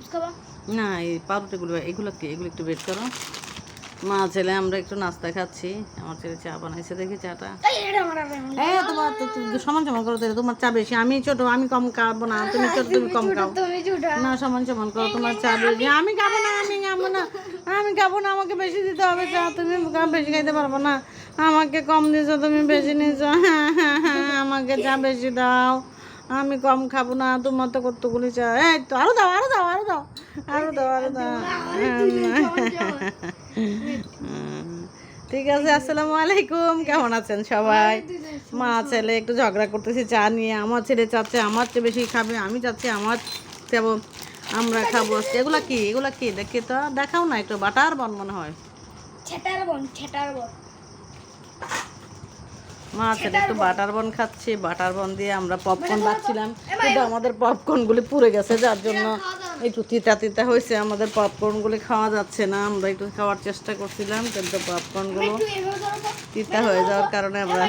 Chips খাবা? না এই পাউরুটিগুলো এগুলো কি? এগুলো একটু বের করো। মা ছেলে আমরা একটু নাস্তা খাচ্ছি। আমার ছেলে চা বানাইছে দেখি চাটা। এই তোমার সমান সমান করো তোমার চা বেশি। আমি ছোট আমি কম খাব না। তুমি ছোট তুমি কম খাও। না সমান সমান করো তোমার চা বেশি। আমি খাব না আমি খাব না। আমি খাব না আমাকে বেশি দিতে হবে চা। তুমি বেশি খাইতে পারব না। আমাকে কম দিছো তুমি বেশি নিছো হ্যাঁ হ্যাঁ হ্যাঁ আমাকে চা বেশি দাও। আমি কম খাব না, তোমার তো কতগুলি চা এই তো, আরও দাও আরও দাও আরও দাও আরও দাও আরও দাও। ঠিক আছে, আসসালামু আলাইকুম। কেমন আছেন সবাই? মা ছেলে একটু ঝগড়া করতেছি, চা নিয়ে। আমার ছেলে চাচ্ছে, আমার চেয়ে বেশি খাবে, আমি চাচ্ছি আমার খাব আমরা খাব এগুলা কি? এগুলা কি? দেখি তো, দেখাও না একটু, বাটার বন মনে হয়। ছেটার বন ছেটার বন। মা আজকে একটু বাটার বন খাচ্ছি বাটার বন দিয়ে আমরা পপকর্ন বাচ্ছিলাম কিন্তু আমাদের পপকর্নগুলি পুড়ে গেছে যার জন্য একটু তিতা তিতা হয়েছে। আমাদের পপকর্নগুলি খাওয়া যাচ্ছে না আমরা একটু খাওয়ার চেষ্টা করছিলাম কিন্তু পপকর্নগুলো তিতা হয়ে যাওয়ার কারণে আমরা